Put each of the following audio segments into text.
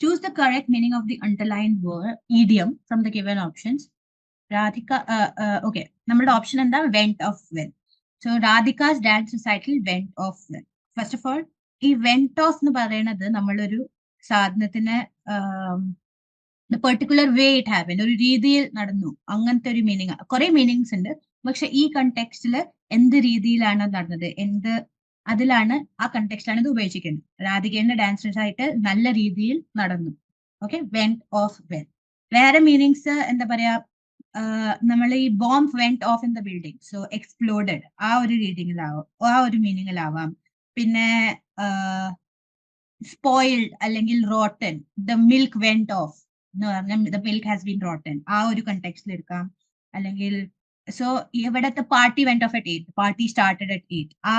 Choose the correct meaning of the underlined word idiom from the given options. Radhika, uh, uh, okay, നമ്മളുടെ option എന്താ? Went off well so Radhika's dance recital went off well first of all ഈ went off എന്ന് പറയുന്നത് നമ്മളൊരു സാധനത്തിന് particular way it happen ഒരു രീതിയിൽ നടന്നു. അങ്ങനത്തെ ഒരു മീനിങ് കുറെ മീനിങ്സ് ഉണ്ട്. പക്ഷെ ഈ കണ്ടെക്സ്റ്റിൽ എന്ത് രീതിയിലാണ് നടന്നത്? എന്ത് അതിലാണ് ആ കണ്ടെക്സ്റ്റിലാണ് ഇത് ഉപയോഗിച്ചിരിക്കുന്നത്. രാധികേന്റെ ഡാൻസേഴ്സ് ആയിട്ട് നല്ല രീതിയിൽ നടന്നു. ഓക്കെ വെന്റ് ഓഫ് വെൽ വേറെ മീനിങ്സ് എന്താ പറയാ? നമ്മൾ ഈ bomb went off in the building so exploded ആ ഒരു രീതിയിലാവാം ആ ഒരു മീനിങ്ങിലാവാം പിന്നെ സ്പോയിൽഡ് അല്ലെങ്കിൽ rotten the milk went off എന്ന് പറഞ്ഞാൽ the milk has been rotten ആ ഒരു കണ്ടെക്സ്റ്റിൽ എടുക്കാം. അല്ലെങ്കിൽ സോ ഇവിടത്തെ party went off at eight party started at eight ആ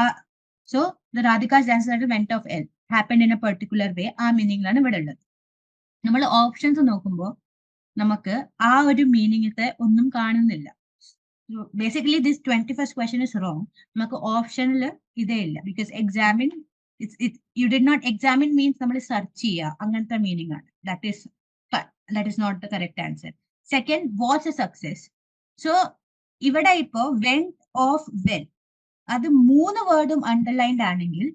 so the Radhika's dance went off will happen in a particular way ആ മീനിങ്ങിലാണ് ഇവിടെ ഉള്ളത്. നമ്മൾ ഓപ്ഷൻസ് നോക്കുമ്പോൾ നമുക്ക് ആ ഒരു മീനിങ്ങത്തെ ഒന്നും കാണുന്നില്ല. Basically this twenty first question is wrong നമുക്ക് ഓപ്ഷനിൽ ഇതേ ഇല്ല. Because examine you did not examine means നമ്മൾ സെർച്ച് ചെയ്യുക. അങ്ങനത്തെ മീനിങ് ആണ്. That is that is not the correct answer second what's a success so ഇവിടെ ഇപ്പോ വെൻ ഓഫ് വെൽ അത് മൂന്ന് വേർഡും അണ്ടർലൈൻഡ് ആണെങ്കിൽ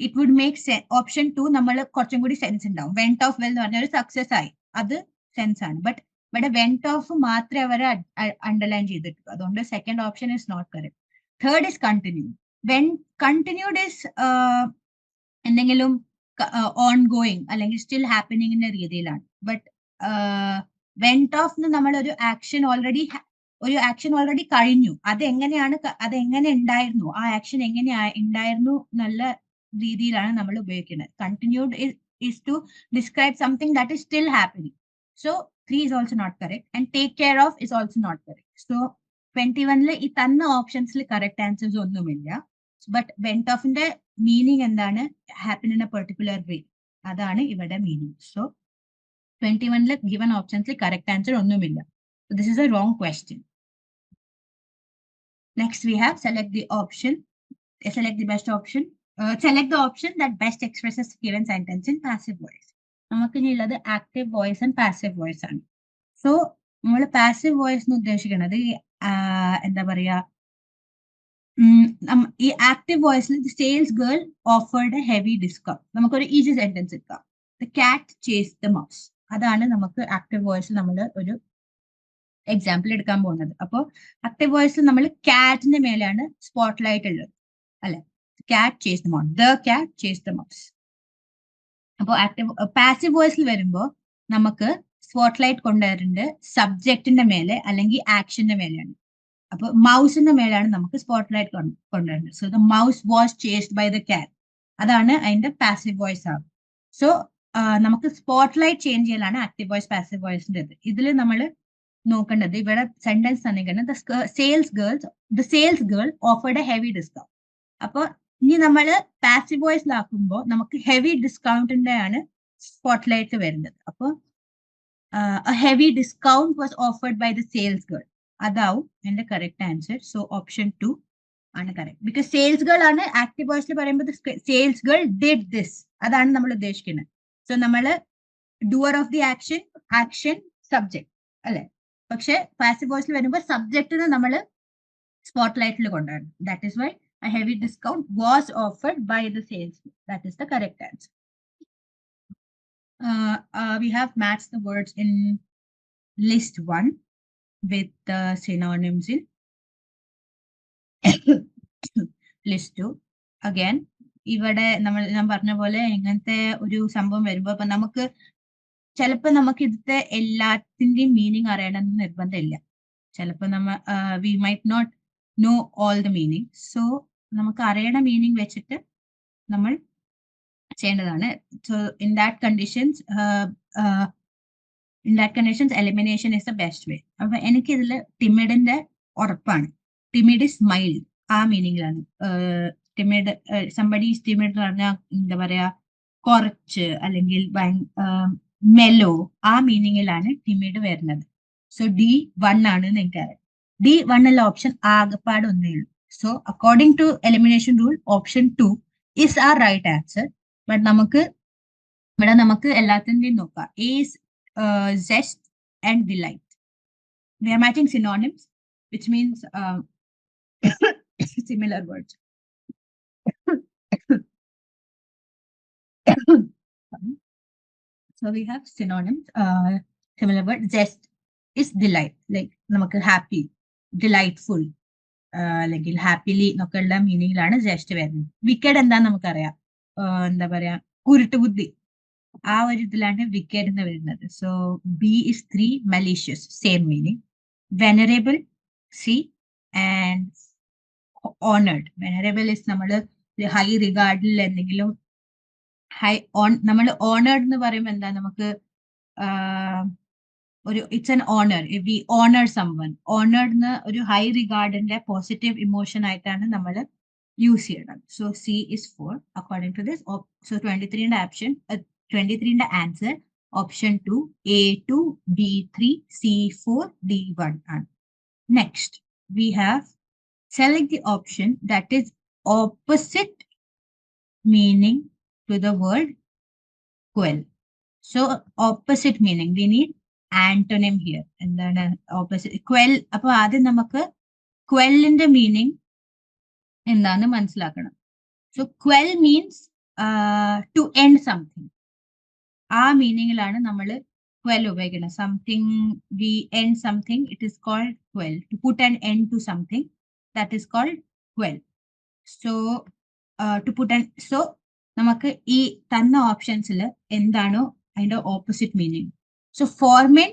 it would make option two നമ്മൾ കുറച്ചും കൂടി സെൻസ് ഉണ്ടാവും. വെന്റ് ഓഫ് വെൽ എന്ന് പറഞ്ഞ ഒരു സക്സസ് ആയി. അത് സെൻസ് ആണ്. ബട്ട് ഇവിടെ വെന്റ് ഓഫ് മാത്രമേ അവർ അണ്ടർലൈൻ ചെയ്തിട്ടുള്ളൂ. അതുകൊണ്ട് second option is not correct third is continue when continued is എന്തെങ്കിലും ഓൺ ഗോയിങ് അല്ലെങ്കിൽ സ്റ്റിൽ ഹാപ്പനിങ്ങിന്റെ രീതിയിലാണ്. ബട്ട് വെന്റ് ഓഫ് നമ്മൾ ഒരു ആക്ഷൻ ഓൾറെഡി ഒരു ആക്ഷൻ ഓൾറെഡി കഴിഞ്ഞു. അത് എങ്ങനെയാണ് അത് എങ്ങനെ ഉണ്ടായിരുന്നു? ആ ആക്ഷൻ എങ്ങനെ ഉണ്ടായിരുന്നു നല്ല രീതിയിലാണ് നമ്മൾ ഉപയോഗിക്കുന്നത്. Continued is to describe something that is still happening so three is also not correct and take care of is also not correct so twenty വണ്ണിൽ ഈ തന്ന ഓപ്ഷൻസിൽ കറക്റ്റ് ആൻസേഴ്സ് ഒന്നുമില്ല. ബട്ട് വെന്റ് ഓഫിന്റെ മീനിങ് എന്താണ്? Happen in a particular way അതാണ് ഇവിടെ meaning so twenty വണ്ണിൽ ഗിവൻ ഓപ്ഷൻസിൽ കറക്റ്റ് ആൻസർ ഒന്നുമില്ല. This is a wrong question Next, we have select the option, uh, select the best option, uh, select the option that best expresses given sentence in passive voice. നമുക്ക് ഇനി ഉള്ളത് active voice and passive voice ആണ്. So നമ്മൾ passive voice എന്ന് ഉദ്ദേശിക്കുന്നത് എന്താ പറയാ ഈ active വോയിസിൽ sales girl offered a heavy discount നമുക്കൊരു ഈസി സെന്റൻസ് എടുക്കാം. The cat chase the mouse അതാണ് നമുക്ക് ആക്റ്റീവ് വോയിസിൽ നമ്മൾ ഒരു എക്സാമ്പിൾ എടുക്കാൻ പോകുന്നത്. അപ്പോൾ ആക്റ്റീവ് വോയിസിൽ നമ്മൾ കാറ്റിന്റെ മേലെയാണ് സ്പോട്ട് ലൈറ്റ് ഉള്ളത് അല്ലെ cat chase the mouse the cat chase the mouse അപ്പോൾ ആക്റ്റീവ് പാസീവ് വോയിസിൽ വരുമ്പോൾ നമുക്ക് സ്പോട്ട് ലൈറ്റ് കൊണ്ടുവരുന്നുണ്ട് സബ്ജക്റ്റിന്റെ മേലെ അല്ലെങ്കിൽ ആക്ഷന്റെ മേലെയാണ്. അപ്പൊ മൗസിന്റെ മേലാണ് നമുക്ക് സ്പോട്ട് ലൈറ്റ് കൊണ്ടുവരുന്നത് so the mouse was chased by the cat അതാണ് അതിന്റെ പാസീവ് വോയിസ് ആകും സോ നമുക്ക് സ്പോട്ട് ലൈറ്റ് ചേഞ്ച് ചെയ്യലാണ് ആക്റ്റീവ് വോയിസ് പാസീവ് വോയിസിന്റെ ഇത് ഇതിൽ നമ്മൾ നോക്കേണ്ടത്. ഇവിടെ സെന്റൻസ് തന്നിരിക്കുന്നത് sales girls the sales girl offered a heavy discount അപ്പോൾ ഇനി നമ്മൾ പാസീവ് വോയിസിലാക്കുമ്പോൾ നമുക്ക് ഹെവി ഡിസ്കൗണ്ടിന്റെ ആണ് സ്പോട്ട് ലൈറ്റ് വരുന്നത്. അപ്പോൾ heavy discount was offered by the sales girl അതാവും എന്റെ correct answer so option two ആണ് കറക്റ്റ് ബിക്കോസ് സെയിൽസ് ഗേൾ ആണ് ആക്റ്റീവ് വോയിസിൽ പറയുമ്പോൾ സെയിൽസ് ഗേൾ ഡിഡ് ദിസ് അതാണ് നമ്മൾ ഉദ്ദേശിക്കുന്നത്. സോ നമ്മൾ doer of the action action subject അല്ലെ? പക്ഷെ പാസീവ് വോയിസിൽ വരുമ്പോൾ സബ്ജക്റ്റിന് നമ്മൾ സ്പോട്ട് ലൈറ്റിൽ കൊണ്ടുവരണം. That is why I a heavy discount was offered by the sales that is the correct answer we have match the words in list one with synonyms in list two again ഇവിടെ നമ്മൾ ഞാൻ പറഞ്ഞ പോലെ ഇങ്ങനത്തെ ഒരു സംഭവം വരുമ്പോൾ അപ്പൊ നമുക്ക് ചിലപ്പോൾ നമുക്ക് ഇതിന്റെ എല്ലാത്തിന്റെയും മീനിങ് അറിയണമെന്ന് നിർബന്ധമില്ല. ചിലപ്പോൾ നമ്മ we might not know all the meaning so നമുക്ക് അറിയണ മീനിങ് വെച്ചിട്ട് നമ്മൾ ചെയ്യേണ്ടതാണ്. So in that conditions in that conditions elimination is the best way അപ്പൊ എനിക്ക് ഇതിൽ ടിമിഡിന്റെ ഉറപ്പാണ്. ടിമിഡ് ഇസ് മൈൽഡ് ആ മീനിങ്ങിലാണ് ടിമിഡ് സംബഡി ടിമിഡ് എന്ന് പറഞ്ഞാൽ എന്താ പറയാ കുറച്ച് അല്ലെങ്കിൽ മെലോ ആ മീനിങ്ങിലാണ് ടിമിഡ് വരുന്നത്. സോ ഡി വൺ ആണ് എനിക്കറിയാം. ഡി വൺ ഉള്ള ഓപ്ഷൻ ആകപ്പാട് ഒന്നേ ഉള്ളൂ. So according to elimination rule option two is are right answer but നമുക്ക് ഇവിടെ നമുക്ക് എല്ലാത്തിന്റെയും നോക്കാം. Is zest and delight. Are are matching synonyms, which means words similar words. so we have synonyms, uh, similar word. Zest is delight, like നമുക്ക് happy, delightful, uh, അല്ലെങ്കിൽ എന്നൊക്കെ ഉള്ള മീനിങ്ങിലാണ് just വരുന്നത്. വിക്കഡ് എന്താന്ന് നമുക്കറിയാം? എന്താ പറയാ? കുരുട്ട് ബുദ്ധി ആ ഒരു ഇതിലാണ് വിക്കഡ് എന്ന് വരുന്നത്. So B is three malicious same meaning venerable C and honoured venerable is നമ്മൾ ഹൈ റിഗാർഡിൽ എന്തെങ്കിലും ഹൈ ഓൺ നമ്മൾ ഓണേഡ് എന്ന് പറയുമ്പോൾ എന്താ? നമുക്ക് ഒരു it's an honour we honour someone honoured ഒരു ഹൈ റിഗാർഡിന്റെ പോസിറ്റീവ് ഇമോഷൻ ആയിട്ടാണ് നമ്മൾ യൂസ് ചെയ്യണം so C is four according to this so twenty ത്രീന്റെ option twenty ത്രീന്റെ answer option two A two B three C four D one ആണ്. Next we have select the option that is opposite meaning to the word quell. So opposite meaning. We need antonym here എന്താണ് opposite quell അപ്പൊ ആദ്യം നമുക്ക് ക്വെല്ലിന്റെ meaning എന്താന്ന് മനസ്സിലാക്കണം. So quell means to end something ആ മീനിങ്ങിലാണ് നമ്മൾ ക്വെൽ ഉപയോഗിക്കുന്നത്. Something we end something it is called quell to put an end to something that is called quell so to put an so നമുക്ക് ഈ തന്ന ഓപ്ഷൻസിൽ എന്താണോ അതിന്റെ ഓപ്പോസിറ്റ് മീനിങ് സോ ഫോർമെൻ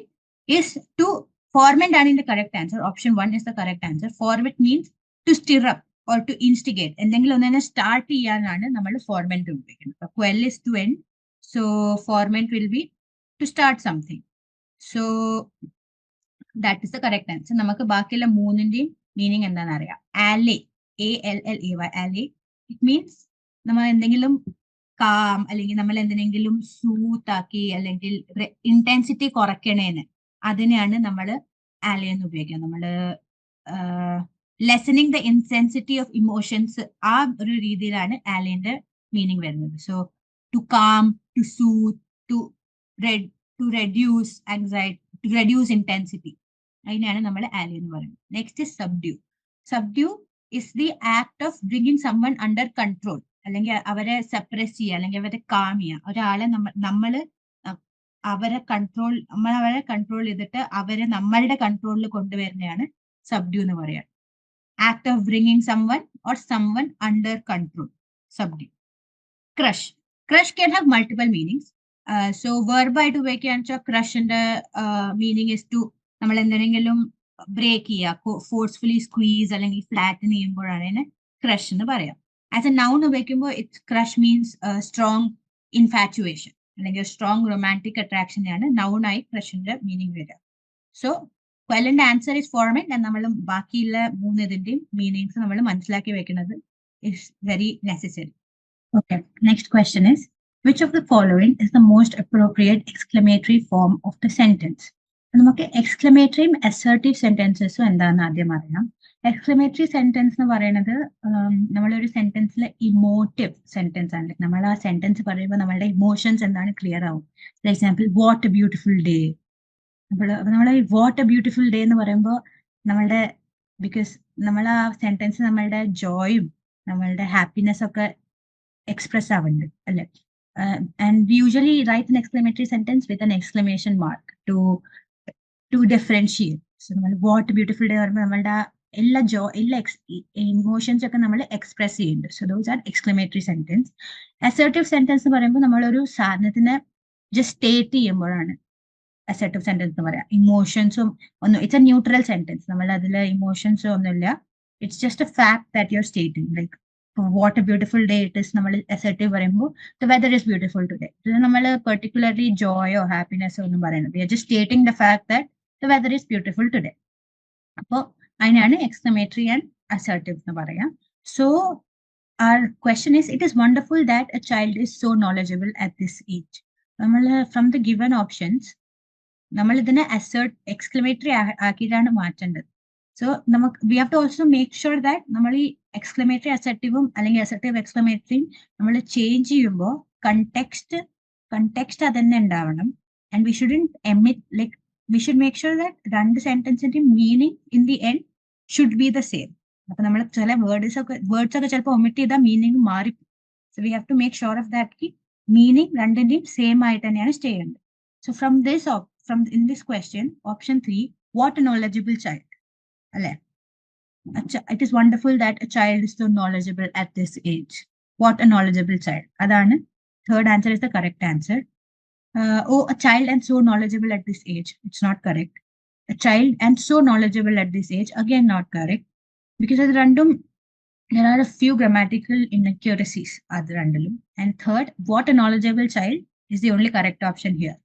ഇസ് ടു ഫോർമെന്റ് ആണ് ഇതിന്റെ correct answer option one is the correct answer foment means to stir up or to instigate എന്തെങ്കിലും ഒന്നിനെ സ്റ്റാർട്ട് ചെയ്യാനാണ് നമ്മൾ ഫോർമെന്റ് ഉപയോഗിക്കുന്നത്. Quell is to end so foment will be to start something so that is the correct answer നമുക്ക് ബാക്കിയുള്ള മൂന്നിന്റെയും meaning എന്താണെന്ന് അറിയാം. Allay A L L A Y allay it means നമ്മൾ എന്തെങ്കിലും കാം അല്ലെങ്കിൽ നമ്മൾ എന്തിനെങ്കിലും സൂത്താക്കി അല്ലെങ്കിൽ ഇന്റൻസിറ്റി കുറയ്ക്കണേന് അതിനെയാണ് നമ്മൾ ആലെ എന്ന് നമ്മൾ lessening the intensity of emotions ആ ഒരു രീതിയിലാണ് ആലിയന്റെ മീനിങ് വരുന്നത്. So to calm to soothe to to reduce anxiety to reduce intensity അതിനാണ് നമ്മൾ ആലി എന്ന് പറയുന്നത്. Next is subdue subdue is the act of bringing someone under control അല്ലെങ്കിൽ അവരെ സെപ്പറേറ്റ് ചെയ്യുക അല്ലെങ്കിൽ അവരെ കാം ചെയ്യുക. ഒരാളെ നമ്മൾ നമ്മൾ അവരെ കൺട്രോൾ നമ്മൾ അവരെ കൺട്രോൾ ചെയ്തിട്ട് അവരെ നമ്മളുടെ കൺട്രോളിൽ കൊണ്ടുവരുന്നതാണ് സബ്ഡ്യൂ എന്ന് പറയുക act of bringing someone or someone under control subdue crush crush can have multiple meanings so വേർബായിട്ട് ഉപയോഗിക്കുകയാണെന്ന് വെച്ചാൽ ക്രഷിന്റെ മീനിങ് ഇസ് ടു നമ്മൾ എന്തെങ്കിലും ബ്രേക്ക് ചെയ്യുക ഫോഴ്സ്ഫുള്ളി സ്ക്വീസ് അല്ലെങ്കിൽ ഫ്ലാറ്റൻ ചെയ്യുമ്പോഴാണ് അതിനെ ക്രഷ് എന്ന് പറയാം. ആസ് എ നൗൺ ഉപയോഗിക്കുമ്പോൾ it crush means strong infatuation അല്ലെങ്കിൽ സ്ട്രോങ് റൊമാന്റിക് അട്രാക്ഷനെയാണ് നൗണായി ക്രഷിന്റെ മീനിങ് വരിക. സോ ക്വലിന്റെ ആൻസർ ഇസ് ഫോർമേറ്റ് നമ്മൾ ബാക്കിയുള്ള മൂന്ന് ഇതിന്റെയും മീനിങ്സ് നമ്മൾ മനസ്സിലാക്കി വെക്കുന്നത് is very necessary okay next question is which of the following is the most appropriate exclamatory form of the sentence നമുക്ക് എക്സ്ക്ലമേറ്ററിയും അസേർട്ടീവ് സെന്റൻസസും എന്താണെന്ന് ആദ്യം അറിയാം. എക്സ്ക്ലമേറ്ററി സെന്റൻസ് എന്ന് പറയുന്നത് നമ്മളൊരു സെന്റൻസിൽ ഇമോട്ടീവ് സെന്റൻസ് ആണ്. നമ്മൾ ആ സെന്റൻസ് പറയുമ്പോൾ നമ്മളുടെ ഇമോഷൻസ് എന്താണ് ക്ലിയർ ആവും. For example what a beautiful day നമ്മൾ നമ്മൾ വാട്ട് എ ബ്യൂട്ടിഫുൾ ഡേ എന്ന് പറയുമ്പോൾ നമ്മളുടെ ബിക്കോസ് നമ്മൾ ആ സെന്റൻസ് നമ്മളുടെ ജോയും നമ്മളുടെ ഹാപ്പിനെസ് ഒക്കെ എക്സ്പ്രസ് ആവുന്നുണ്ട് അല്ലെ? And usually write an exclamatory sentence with an exclamation mark to to differentiate so നമ്മൾ വാട്ട് ബ്യൂട്ടിഫുൾ ഡേ പറയുമ്പോൾ നമ്മളുടെ എല്ലാ ജോ എല്ലാ എക്സ് ഇമോഷൻസ് ഒക്കെ നമ്മൾ എക്സ്പ്രസ് ചെയ്യുന്നുണ്ട്. So those are exclamatory sentence assertive sentence എന്ന് പറയുമ്പോൾ നമ്മളൊരു സാധനത്തിനെ ജസ്റ്റ് സ്റ്റേറ്റ് ചെയ്യുമ്പോഴാണ് അസേർട്ടീവ് സെന്റൻസ് എന്ന് പറയാം. ഇമോഷൻസും ഒന്നും ഇറ്റ്സ് എ ന്യൂട്രൽ സെന്റൻസ് നമ്മൾ അതിൽ ഇമോഷൻസും ഒന്നുമില്ല. It's just a fact that you are stating like what a beautiful day it is നമ്മൾ അസർട്ടീവ് പറയുമ്പോൾ the weather is beautiful today ഇത് നമ്മൾ പെർട്ടിക്കുലർലി ജോയോ ഹാപ്പിനെസ്സോ ഒന്നും പറയുന്നത് are just stating the fact that the weather is beautiful today അപ്പോൾ അതിനാണ് എക്സ്ക്ലമേറ്ററി ആൻഡ് അസർട്ടീവ് എന്ന് പറയാം. So our question is it is wonderful that a child is so knowledgeable at this age നമ്മൾ from the given options നമ്മൾ ഇതിനെ assert exclamatory ആക്കിയിട്ടാണ് മാറ്റേണ്ടത്. So നമുക്ക് we have to also make sure that നമ്മൾ ഈ എക്സ്ക്ലമേറ്ററി അസർട്ടീവും അല്ലെങ്കിൽ assertive എക്സ്ക്ലമേറ്ററിയും നമ്മൾ ചേഞ്ച് ചെയ്യുമ്പോൾ കണ്ടെക്സ്റ്റ് കണ്ടെക്സ്റ്റ് അതന്നെ ഉണ്ടാവണം. And we shouldn't omit like we should make sure that രണ്ട് സെന്റൻസിന്റെയും meaning in the end should be the same അപ്പൊ നമ്മൾ ചില വേർഡ്സ് ഒക്കെ വേർഡ്സ് ഒക്കെ ചിലപ്പോൾ ഒമിറ്റ് ചെയ്താൽ മീനിങ് മാറി so we have to make sure of that meaning രണ്ടിന്റെയും സെയിം ആയിട്ട് തന്നെയാണ് സ്റ്റേ ചെയ്യുന്നത് so from this from in this question option three what a knowledgeable child അല്ലെ? It is wonderful that a child is so knowledgeable at this age what a knowledgeable child അതാണ് third answer is the correct answer oh a child and so knowledgeable at this age it's not correct a child and so knowledgeable at this age again not correct because അത് രണ്ടും there are a few grammatical inaccuracies അത് രണ്ടിലും and third what a knowledgeable child is the only correct option here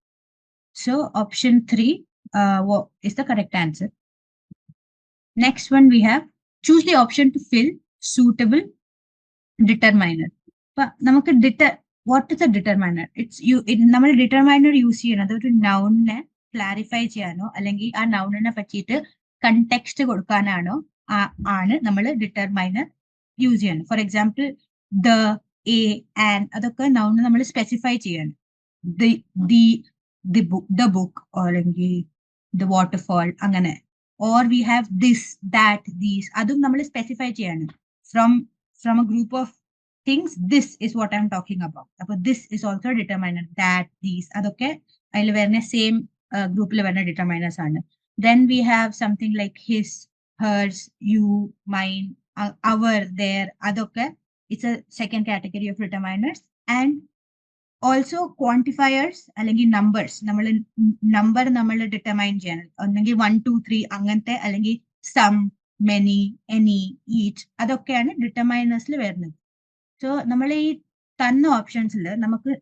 so option 3 uh, wo- is the correct answer next one we have choose the option to fill suitable determiner അപ്പൊ നമുക്ക് ഡിറ്റർ what is a determiner it's you നമ്മൾ determiner use ചെയ്യണത് ഒരു നൗണിനെ clarify ചെയ്യാനോ അല്ലെങ്കിൽ ആ നൗണിനെ പറ്റിയിട്ട് context കൊടുക്കാനാണോ ആണ് നമ്മൾ ഡിറ്റർമൈനർ യൂസ് ചെയ്യണം. For example the a and അതൊക്കെ നൗണ് നമ്മൾ സ്പെസിഫൈ ചെയ്യണം. The the the book the book അല്ലെങ്കിൽ ദ വാട്ടർഫോൾ അങ്ങനെ. Or we have this that these അതും നമ്മൾ സ്പെസിഫൈ ചെയ്യണം. From from a group of things this is what I am talking about അപ്പൊ this is also determiner that these അതൊക്കെ അതിൽ വരുന്ന same ഗ്രൂപ്പിൽ വരുന്ന ഡിറ്റർമൈനേഴ്സ് ആണ്. Then we have something like his hers, you, mine, uh, our, their, അതൊക്കെ it's a second category of determiners. And also quantifiers അല്ലെങ്കിൽ numbers. നമ്മൾ നമ്പർ നമ്മൾ ഡിറ്റർമൈൻ ചെയ്യണം. ഒന്നെങ്കിൽ വൺ ടു ത്രീ അങ്ങനത്തെ അല്ലെങ്കിൽ സം മെനി എനി ഈച്ച് അതൊക്കെയാണ് ഡിറ്റർമൈനേഴ്സിൽ വരുന്നത്. സോ നമ്മൾ ഈ തന്ന ഓപ്ഷൻസിൽ നമുക്ക്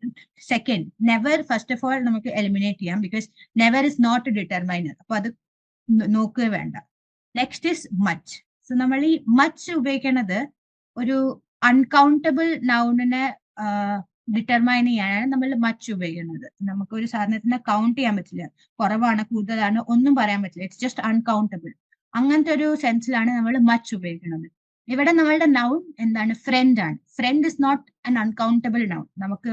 second never first of all നമുക്ക് എലിമിനേറ്റ് ചെയ്യാം because never is not determiner അപ്പൊ അത് നോക്കുക വേണ്ട. നെക്സ്റ്റ് ഇസ് മച്ച് സോ നമ്മൾ ഈ മച്ച് ഉപയോഗിക്കുന്നത് ഒരു അൺകൗണ്ടബിൾ നൗണിനെ ഡിറ്റർമൈൻ ചെയ്യാനാണ് നമ്മൾ മച്ച് ഉപയോഗിക്കുന്നത്. നമുക്ക് ഒരു സാധനത്തിനെ കൗണ്ട് ചെയ്യാൻ പറ്റില്ല. കുറവാണ് കൂടുതലാണ് ഒന്നും പറയാൻ പറ്റില്ല. ഇറ്റ്സ് ജസ്റ്റ് അൺകൗണ്ടബിൾ അങ്ങനത്തെ ഒരു സെൻസിലാണ് നമ്മൾ മച്ച് ഉപയോഗിക്കുന്നത് ഇവിടെ നമ്മളുടെ നൗൺ എന്താണ്? ഫ്രണ്ട് ആണ്. Friend is not an uncountable noun നമുക്ക്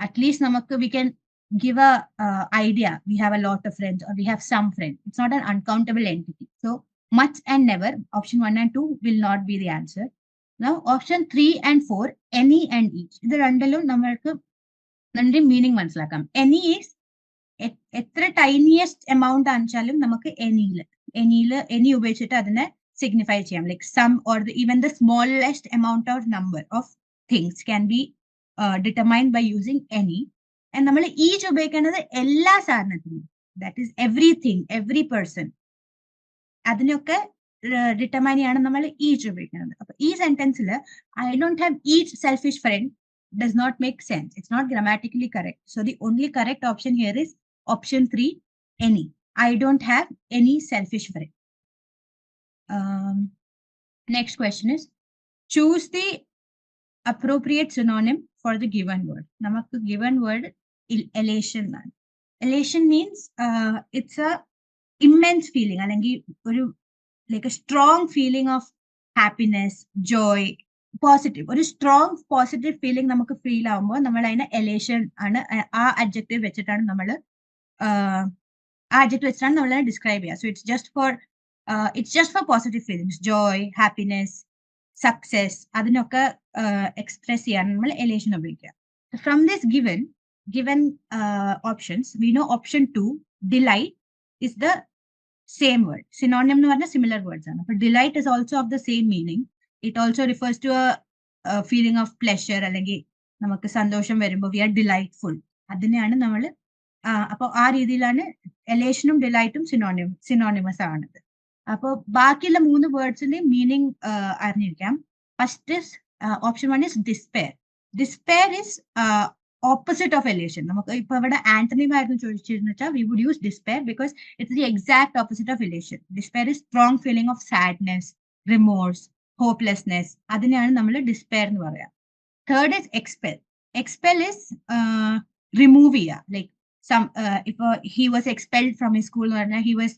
അറ്റ്ലീസ്റ്റ് നമുക്ക് we can give a idea we have a lot of friends we have some friend it's not an uncountable entity so much and never option one and two will not be the answer now option three and four any and each ഇത് രണ്ടിലും നമ്മൾക്ക് നല്ല meaning മനസ്സിലാക്കാം. Any is എത്ര tiniest amount ആണെന്നുവെച്ചാലും നമുക്ക് എനിയിൽ എനിയിൽ എനി ഉപയോഗിച്ചിട്ട് അതിനെ സിഗ്നിഫൈ ചെയ്യാം like some or even the smallest amount of number of things can be determined by using any And നമ്മൾ ഈച്ച് ഉപയോഗിക്കുന്നത് എല്ലാ സാധനത്തിനും that is everything every person അതിനൊക്കെ ഡിറ്റർമൈൻ ചെയ്യാണ് നമ്മൾ ഈച്ച് ഉപയോഗിക്കുന്നത് അപ്പൊ ഈ സെന്റൻസിൽ I don't have each selfish friend does not make sense it's not grammatically correct so the only correct option here is option three any I don't have any selfish friend next question is choose the appropriate synonym for the given word. നമുക്ക് given word elation. Elation means uh, it's a immense feeling അല്ലെങ്കിൽ ഒരു like a strong feeling of happiness, joy, positive ഒരു strong positive feeling നമുക്ക് feel ആവുമ്പോൾ നമ്മൾ അതിനെ elation ആണ് ആ- അഡ്ജക്റ്റീവ് വെച്ചിട്ടാണ് നമ്മൾ ആ അഡ്ജക്റ്റീവ് വെച്ചിട്ടാണ് നമ്മൾ ഡിസ്ക്രൈബ് ചെയ്യുക so it's just for it's just for positive feelings joy happiness success അതിനൊക്കെ എക്സ്പ്രസ് ചെയ്യാൻ നമ്മൾ എലേഷൻ ഉപയോഗിക്കുക. From this given given options we know option two delight is the same word synonym എന്ന് പറഞ്ഞാൽ similar words ആണ്. അപ്പൊ delight is also of the same meaning it also refers to a feeling of pleasure അല്ലെങ്കിൽ നമുക്ക് സന്തോഷം വരുമ്പോൾ V R delightful അതിനെയാണ് നമ്മൾ അപ്പോൾ ആ രീതിയിലാണ് എലേഷനും ഡിലൈറ്റും സിനോണിയം സിനോണിമസ് ആണത് അപ്പോൾ ബാക്കിയുള്ള മൂന്ന് വേർഡ്സിന്റെ meaning അറിഞ്ഞിരിക്കാം. First is option one is despair despair is opposite of elation നമുക്ക് ഇപ്പൊ ഇവിടെ ആന്റണി ആയിരുന്നു ചോദിച്ചിരുന്നു we would use despair because it's the exact opposite of elation despair is strong feeling of sadness remorse hopelessness അതിനെയാണ് നമ്മൾ despair എന്ന് പറയാം. Third is expel expel is remove ചെയ്യുക ലൈക്ക് സം ഇപ്പൊ he was expelled from he school എന്ന് പറഞ്ഞാൽ he was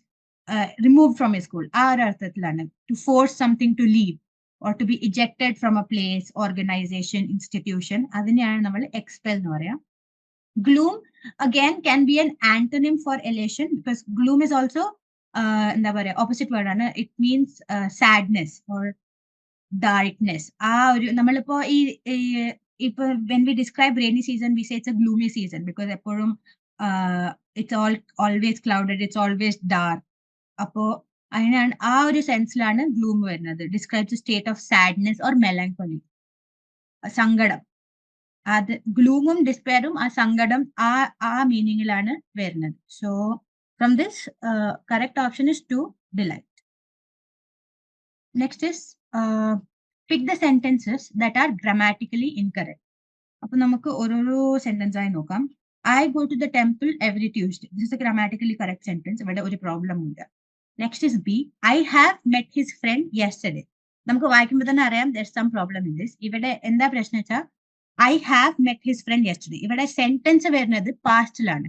remove from his school ആ ഒരു അർത്ഥത്തിലാണ് to force something to leave or to be ejected from a place organisation institution അതിനെയാണ് നമ്മൾ expel എന്ന് പറയാം. Gloom again can be an antonym for elation because gloom is also എന്താ പറയാ opposite word ആണ്. It means sadness or darkness ആ ഒരു നമ്മളിപ്പോ ഈ ഇപ്പൊ when we describe rainy season we say it's a gloomy season because എപ്പോഴും it's all always clouded it's always dark അപ്പോ അതിനാണ് ആ ഒരു സെൻസിലാണ് ഗ്ലൂം വരുന്നത്. Describes state of sadness or melancholy സങ്കടം. അത് ഗ്ലൂമും ഡിസ്പെയറും ആ സങ്കടം ആ ആ മീനിങ്ങിലാണ് വരുന്നത്. So from this correct option is two delight next is pick the sentences that are grammatically incorrect അപ്പൊ നമുക്ക് ഓരോരോ സെന്റൻസ് ആയി നോക്കാം. I go to the temple every Tuesday this a grammatically correct sentence ഇവിടെ ഒരു പ്രോബ്ലം ഉണ്ട് next is B I have met his friend yesterday നമുക്ക് വായിക്കുമ്പോൾ തന്നെ അറിയാം there some problem in this ഇവിടെ എന്താ പ്രശ്നം വെച്ചാൽ I have met his friend yesterday ഇവിടെ സെന്റൻസ് വരുന്നത് പാസ്റ്റിലാണ്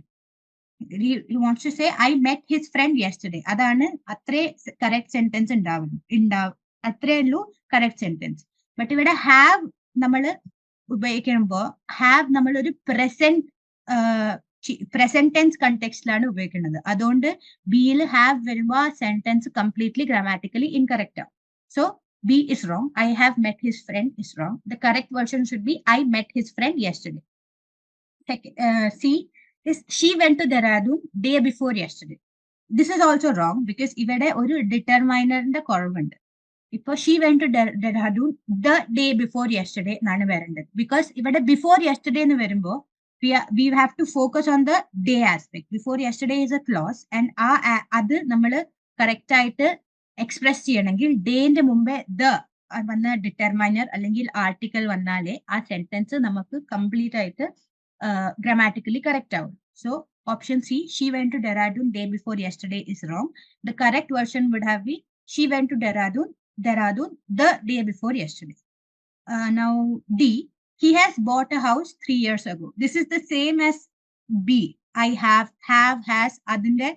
to say I met his friend yesterday അതാണ് അത്രേ കറക്റ്റ് സെന്റൻസ് ഉണ്ടാവും ഉണ്ടാവും അത്രേ ഉള്ളൂ കറക്റ്റ് സെന്റൻസ് ബട്ട് ഇവിടെ ഹാവ് നമ്മൾ ഉപയോഗിക്കുമ്പോൾ ഹാവ് നമ്മൾ ഒരു പ്രസന്റ് പ്രസന്റ് ടെൻസ് കണ്ടെക്സ്റ്റിലാണ് ഉപയോഗിക്കുന്നത്. അതുകൊണ്ട് ബിയിൽ ഹാവ് വരുമ്പോൾ ആ സെന്റൻസ് കംപ്ലീറ്റ്ലി ഗ്രാമാറ്റിക്കലി ഇൻകറക്റ്റ് ആവും so B is wrong I have met his friend is wrong the correct version should be I met his friend yesterday C she she to to day day before yesterday. This is also because ഇവിടെ ഒരു ഡിറ്റർമൈനറിന്റെ കുറവുണ്ട്. ഇപ്പൊ she went to Dehradun the day before yesterday എന്നാണ് വരേണ്ടത്. Because ഇവിടെ before yesterday എന്ന് വരുമ്പോൾ we have to focus on the day aspect. Before yesterday is a clause and ആ അത് നമ്മൾ കറക്റ്റ് ആയിട്ട് എക്സ്പ്രസ് ചെയ്യണമെങ്കിൽ ഡേന്റെ മുമ്പേ ദ വന്ന ഡിറ്റർമൈനർ അല്ലെങ്കിൽ ആർട്ടിക്കൽ വന്നാലേ ആ സെന്റൻസ് നമുക്ക് കംപ്ലീറ്റ് ആയിട്ട് grammatically correct out. So option C, she went to Deradun day before yesterday is wrong. The correct version would have been she went to Deradun, Dehradun the day before yesterday. Uh, now D, he has bought a house three years ago. This is the same as B. I have, have, has, അതിന്റെ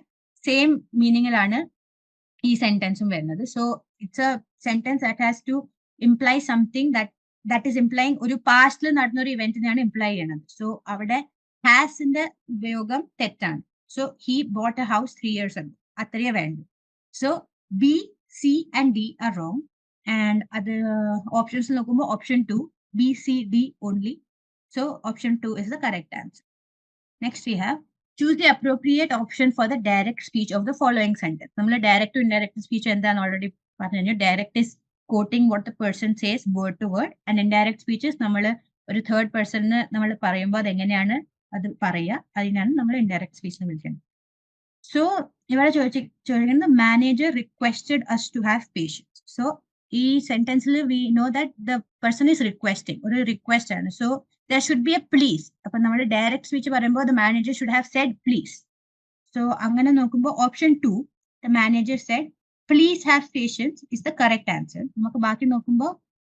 same meaning ലാണ് ഈ സെന്റൻസും വരുന്നത്. So it's a sentence that has to imply something that that is implying ഒരു പാസ്റ്റിൽ നടന്ന ഒരു ഇവന്റിനെയാണ് imply ചെയ്യണത്. സോ അവിടെ ഹാസിന്റെ ഉപയോഗം തെറ്റാണ്. So he bought a house three years ago അത്രയേ വേണ്ടു. So B C and D are wrong and അത് ഓപ്ഷൻസ് നോക്കുമ്പോൾ option two B C D only so option two is the correct answer next we have choose the appropriate option for the direct speech of the following sentence നമ്മൾ direct to indirect speech എന്താണെന്ന് already പറഞ്ഞു direct is quoting what the person says word to word and indirect speeches നമ്മൾ ഒരു third പേഴ്സണിന് നമ്മൾ പറയുമ്പോൾ അത് എങ്ങനെയാണ് അത് പറയുക? അതിനാണ് നമ്മൾ ഇൻഡയറക്ട് സ്പീച്ച് എന്ന് വിളിക്കുന്നത്. സോ ഇവിടെ ചോദിച്ച ചോദിക്കുന്നത് manager requested us to have patience ഈ സെന്റൻസിൽ we know that the person is requesting ഒരു റിക്വസ്റ്റ് ആണ് so there should be a please അപ്പൊ നമ്മൾ ഡയറക്ട് സ്പീച്ച് പറയുമ്പോൾ the manager should have said please so അങ്ങനെ നോക്കുമ്പോൾ option two the manager said please have patience is the correct answer.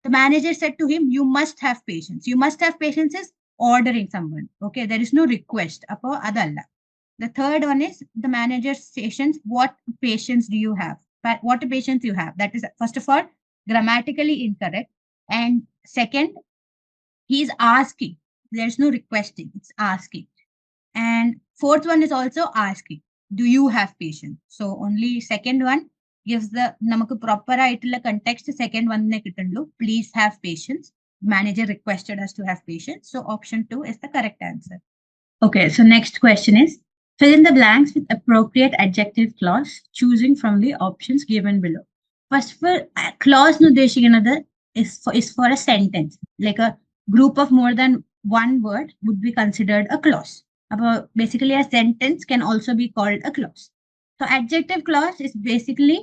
The manager said to him, you must have patience. You must have patience is ordering someone. Okay, there is no request. Apo adalla. The third one is the manager stations, what patience do you have? But what patience you have? That is, first of all, grammatically incorrect. And second, he is asking. There's no requesting, it's asking. And fourth one is also asking, do you have patience? So only second one gives the നമുക്ക് proper ആയിട്ടുള്ള context second one നെ കിട്ടുള്ളൂ please have patience manager requested us to have patience so option 2 is the correct answer okay so next question is fill in the blanks with appropriate adjective clause choosing from the options given below first for uh, clause nu ഉദ്ദേശിക്കുന്നത് is for, is for a sentence like a group of more than one word would be considered a clause അപ്പോൾ basically a sentence can also be called a clause so adjective clause is basically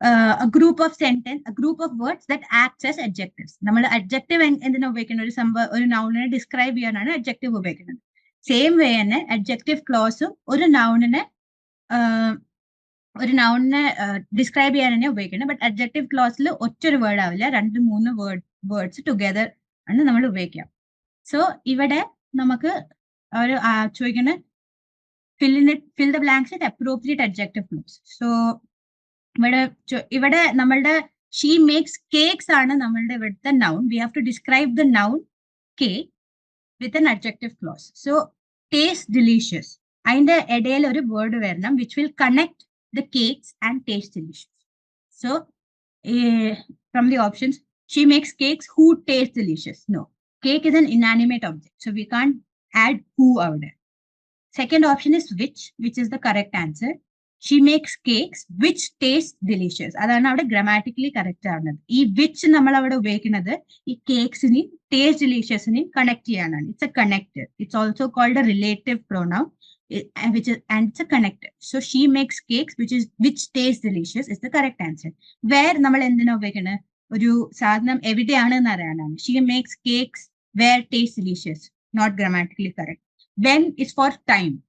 a group of sentence, a group of words that acts as adjectives. നമ്മൾ adjective en- എന്തിനാ ഉപയോഗിക്കുന്നത് ഒരു സംഭവം ഒരു നൗണിനെ describe ചെയ്യാനാണ് adjective ഉപയോഗിക്കുന്നത് സെയിം വേ തന്നെ adjective ക്ലോസും ഒരു നൗണിനെ ഒരു നൗണിനെ ഡിസ്ക്രൈബ് ചെയ്യാൻ തന്നെ ഉപയോഗിക്കുന്നത്. ബട്ട് അബ്ജക്റ്റീവ് ക്ലോസിൽ ഒറ്റൊരു വേർഡ് ആവില്ല. രണ്ട് മൂന്ന് വേർഡ് വേർഡ്സ് ടുഗദർ ആണ് നമ്മൾ ഉപയോഗിക്കുക. സോ ഇവിടെ നമുക്ക് ഒരു ചോദിക്കുന്നത് ഫില്ലിന് fill the blanks the blanks with clause so ഇവിടെ ഇവിടെ നമ്മളുടെ ഷീ മേക്സ് കേക്സ് ആണ് നമ്മളുടെ ഇവിടുത്തെ noun we have to describe the noun cake with an adjective clause so taste delicious അതിന്റെ ഇടയിൽ ഒരു വേർഡ് വരണം which will connect The cakes and taste delicious so from the options she makes cakes who taste delicious no cake is an inanimate object so we can add who അവിടെ Second option is which, which is the correct answer. She makes cakes which taste delicious. അതാണ് അവിടെ grammatically correct ആവുന്നത് ഈ which നമ്മൾ അവിടെ ഉപയോഗിക്കുന്നത് ഈ കേക്സിനെയും taste ഡിലീഷ്യസിനെയും connect ചെയ്യാനാണ് it's a connected it's also called a relative Pronoun which and it's a connected so she makes cakes which is which taste delicious is the correct answer where നമ്മൾ എന്തിനാ ഉപയോഗിക്കുന്നത് ഒരു സാധനം എവിടെയാണ് എന്ന് അറിയാനാണ് she makes cakes where taste delicious not grammatically correct when is for time.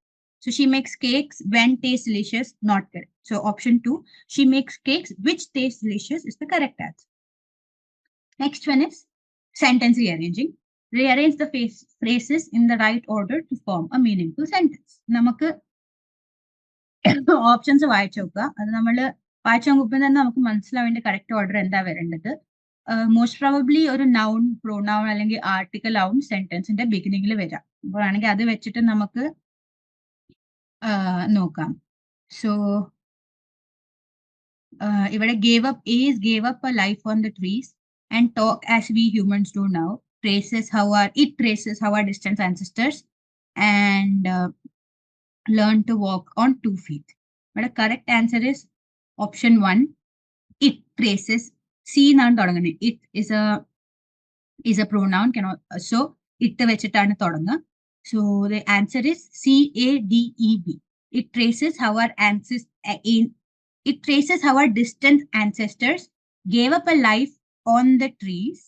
So she makes cakes when taste delicious, not correct. So option two, she makes cakes which taste delicious is the correct answer. Next one is sentence rearranging. Rearrange the face, phrases in the right order to form a meaningful sentence. നമുക്ക് options വായിച്ചു നോക്കുക. അത് നമ്മൾ വായിച്ചു നോക്കുമ്പോൾ തന്നെ നമുക്ക് മനസ്സിലാവേണ്ട correct order എന്താ വരേണ്ടത്? മോസ്റ്റ് പ്രോബബ്ലി ഒരു നൗൺ പ്രോനൗൺ അല്ലെങ്കിൽ ആർട്ടിക്കൽ ആവും സെന്റൻസിന്റെ ബിഗിനിങ്ങിൽ വരാം അപ്പോൾ ആണെങ്കിൽ അത് വെച്ചിട്ട് നമുക്ക് നോക്കാം. സോ ഇവിടെ gave up as gave up a life on the trees and talk as we humans do now traces how our it traces how our distant ancestors and uh, learn to walk on two feet but the correct answer is option one it traces c എന്നാണ് തുടങ്ങുന്നത് it is a is a pronoun can al- so it വെച്ചിട്ടാണ് തുടങ്ങുക so the answer is c a d e b it traces how our ancestors in it traces how our distant ancestors gave up a life on the trees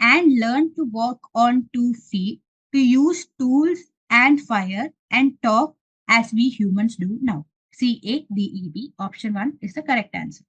and learn to walk on two feet to use tools and fire and talk as we humans do now. C a d e b option 1 is the correct answer